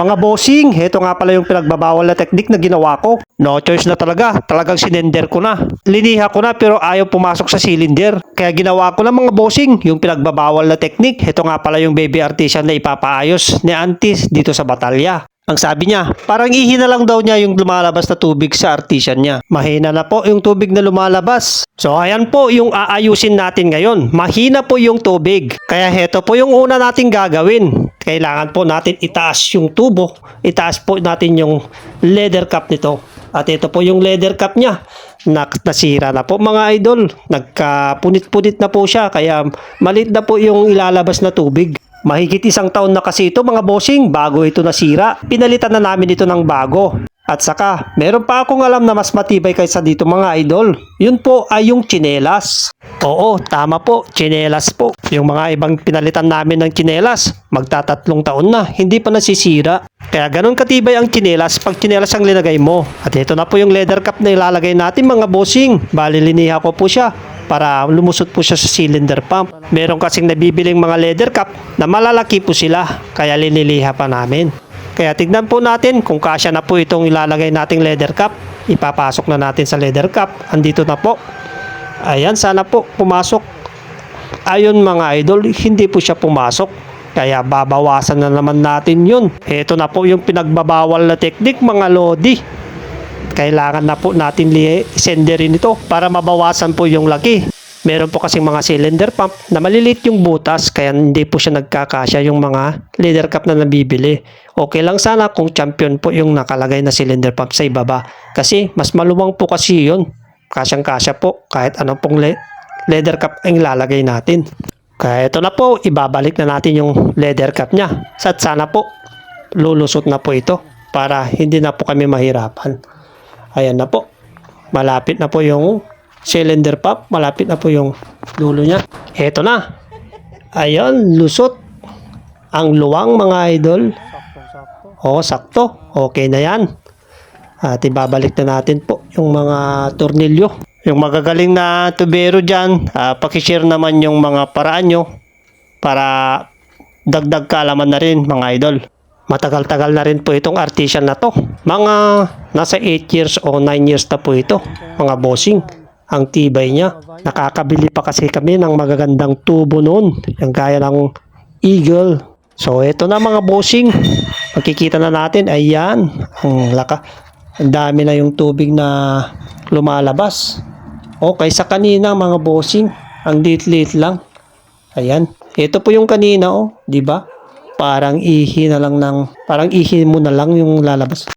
Mga bossing, ito nga pala yung pinagbabawal na teknik na ginawa ko. No choice na talaga, talagang sinender ko na. Liniha ko na pero ayaw pumasok sa cylinder. Kaya ginawa ko na mga bossing, yung pinagbabawal na teknik. Ito nga pala yung baby artisan na ipapaayos ni Antis dito sa batalya. Ang sabi niya, parang ihi na lang daw niya yung lumalabas na tubig sa artisan niya. Mahina na po yung tubig na lumalabas. So ayan po yung aayusin natin ngayon. Mahina po yung tubig. Kaya heto po yung una nating gagawin. Kailangan po natin itaas yung tubo. Itaas po natin yung leather cup nito. At ito po yung leather cup niya. Nak nasira na po mga idol. Nagkapunit-punit na po siya. Kaya malit na po yung ilalabas na tubig. Mahigit isang taon na kasi ito mga bossing bago ito nasira. Pinalitan na namin ito ng bago. At saka, meron pa akong alam na mas matibay kaysa dito mga idol. Yun po ay yung chinelas. Oo, tama po, chinelas po. Yung mga ibang pinalitan namin ng chinelas, magtatatlong taon na, hindi pa nasisira. Kaya ganun katibay ang chinelas pag chinelas ang linagay mo. At ito na po yung leather cup na ilalagay natin mga bossing. Bali liniha ko po siya para lumusot po siya sa cylinder pump. Meron kasing nabibiling mga leather cup na malalaki po sila kaya liniliha pa namin. Kaya tignan po natin kung kasya na po itong ilalagay nating leather cup. Ipapasok na natin sa leather cup. Andito na po. Ayan, sana po pumasok. Ayun mga idol, hindi po siya pumasok. Kaya babawasan na naman natin yun. Ito na po yung pinagbabawal na teknik mga lodi kailangan na po natin senderin ito para mabawasan po yung laki. Meron po kasing mga cylinder pump na malilit yung butas kaya hindi po siya nagkakasya yung mga leader cup na nabibili. Okay lang sana kung champion po yung nakalagay na cylinder pump sa ibaba kasi mas maluwang po kasi yun. Kasyang kasya po kahit anong pong le- leather cup ang ilalagay natin. Kaya ito na po, ibabalik na natin yung leather cup niya. At sana po, lulusot na po ito para hindi na po kami mahirapan. Ayan na po. Malapit na po yung cylinder pump. Malapit na po yung dulo niya. Eto na. Ayan, lusot. Ang luwang mga idol. Oo, sakto. Okay na yan. At ibabalik na natin po yung mga tornilyo. Yung magagaling na tubero dyan, ah, pakishare naman yung mga paraan nyo para dagdag kaalaman na rin mga idol. Matagal-tagal na rin po itong artisan na to. Mga nasa 8 years o 9 years na po ito. Mga bossing. Ang tibay niya. Nakakabili pa kasi kami ng magagandang tubo noon. Yung gaya ng Eagle. So ito na mga bossing. Makikita na natin. Ayan. Ang laka. Ang dami na yung tubig na lumalabas. Okay, sa kanina mga bossing. Ang lit-lit lang. Ayan. Ito po yung kanina oh, 'di ba? Parang ihi na lang ng parang ihi mo na lang yung lalabas.